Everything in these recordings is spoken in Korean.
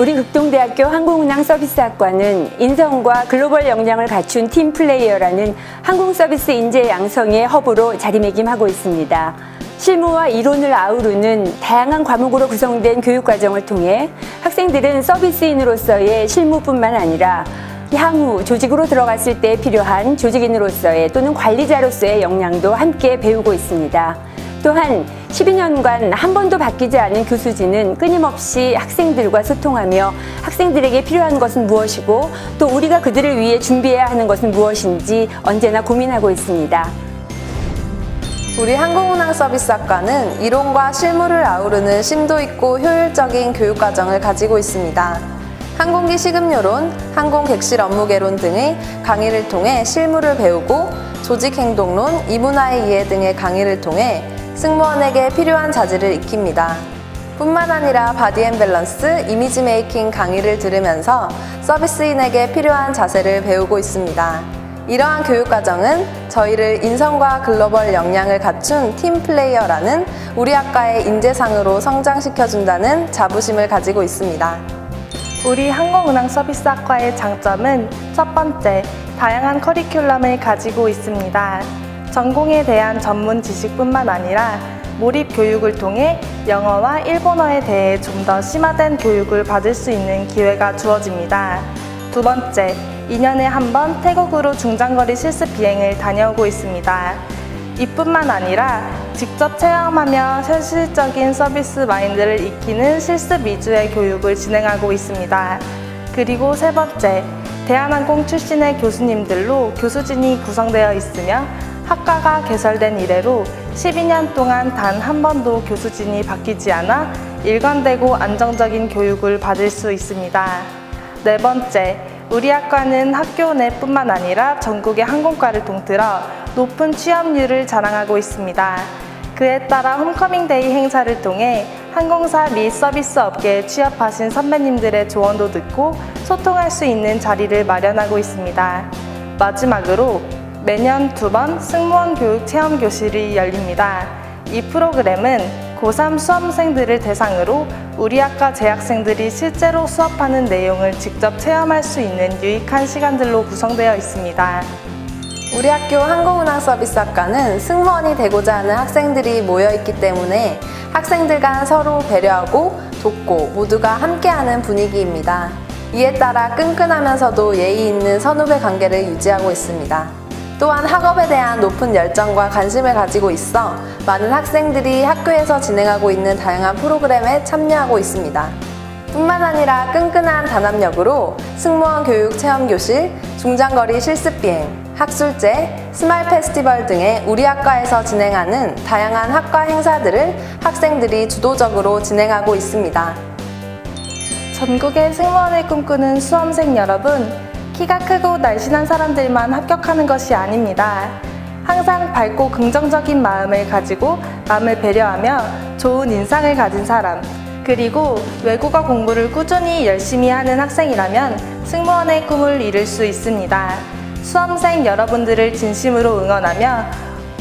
우리 극동대학교 항공운항 서비스학과는 인성과 글로벌 역량을 갖춘 팀 플레이어라는 항공 서비스 인재 양성의 허브로 자리매김하고 있습니다. 실무와 이론을 아우르는 다양한 과목으로 구성된 교육 과정을 통해 학생들은 서비스인으로서의 실무뿐만 아니라 향후 조직으로 들어갔을 때 필요한 조직인으로서의 또는 관리자로서의 역량도 함께 배우고 있습니다. 또한 12년간 한 번도 바뀌지 않은 교수진은 끊임없이 학생들과 소통하며 학생들에게 필요한 것은 무엇이고 또 우리가 그들을 위해 준비해야 하는 것은 무엇인지 언제나 고민하고 있습니다. 우리 항공운항 서비스학과는 이론과 실무를 아우르는 심도 있고 효율적인 교육과정을 가지고 있습니다. 항공기 식음료론, 항공 객실 업무개론 등의 강의를 통해 실무를 배우고 조직행동론, 이문화의 이해 등의 강의를 통해 승무원에게 필요한 자질을 익힙니다. 뿐만 아니라 바디앤밸런스, 이미지 메이킹 강의를 들으면서 서비스인에게 필요한 자세를 배우고 있습니다. 이러한 교육과정은 저희를 인성과 글로벌 역량을 갖춘 팀 플레이어라는 우리 학과의 인재상으로 성장시켜준다는 자부심을 가지고 있습니다. 우리 항공운항 서비스학과의 장점은 첫 번째, 다양한 커리큘럼을 가지고 있습니다. 전공에 대한 전문 지식뿐만 아니라 몰입 교육을 통해 영어와 일본어에 대해 좀 더 심화된 교육을 받을 수 있는 기회가 주어집니다. 두 번째, 2년에 한 번 태국으로 중장거리 실습 비행을 다녀오고 있습니다. 이뿐만 아니라 직접 체험하며 현실적인 서비스 마인드를 익히는 실습 위주의 교육을 진행하고 있습니다. 그리고 세 번째, 대한항공 출신의 교수님들로 교수진이 구성되어 있으며 학과가 개설된 이래로 12년 동안 단 한 번도 교수진이 바뀌지 않아 일관되고 안정적인 교육을 받을 수 있습니다. 네 번째, 우리 학과는 학교 내뿐만 아니라 전국의 항공과를 통틀어 높은 취업률을 자랑하고 있습니다. 그에 따라 홈커밍데이 행사를 통해 항공사 및 서비스 업계에 취업하신 선배님들의 조언도 듣고 소통할 수 있는 자리를 마련하고 있습니다. 마지막으로 매년 두 번 승무원 교육 체험 교실이 열립니다. 이 프로그램은 고3 수험생들을 대상으로 우리 학과 재학생들이 실제로 수업하는 내용을 직접 체험할 수 있는 유익한 시간들로 구성되어 있습니다. 우리 학교 항공운항 서비스학과는 승무원이 되고자 하는 학생들이 모여 있기 때문에 학생들 간 서로 배려하고 돕고 모두가 함께하는 분위기입니다. 이에 따라 끈끈하면서도 예의 있는 선후배 관계를 유지하고 있습니다. 또한 학업에 대한 높은 열정과 관심을 가지고 있어 많은 학생들이 학교에서 진행하고 있는 다양한 프로그램에 참여하고 있습니다. 뿐만 아니라 끈끈한 단합력으로 승무원 교육 체험 교실, 중장거리 실습 비행, 학술제, 스마일 페스티벌 등의 우리 학과에서 진행하는 다양한 학과 행사들을 학생들이 주도적으로 진행하고 있습니다. 전국의 승무원을 꿈꾸는 수험생 여러분, 키가 크고 날씬한 사람들만 합격하는 것이 아닙니다. 항상 밝고 긍정적인 마음을 가지고 남을 배려하며 좋은 인상을 가진 사람, 그리고 외국어 공부를 꾸준히 열심히 하는 학생이라면 승무원의 꿈을 이룰 수 있습니다. 수험생 여러분들을 진심으로 응원하며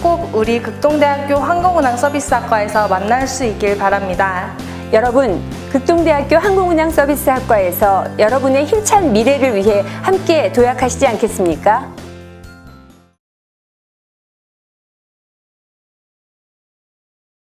꼭 우리 극동대학교 항공운항 서비스학과에서 만날 수 있길 바랍니다. 여러분, 극동대학교 항공운항 서비스학과에서 여러분의 힘찬 미래를 위해 함께 도약하시지 않겠습니까?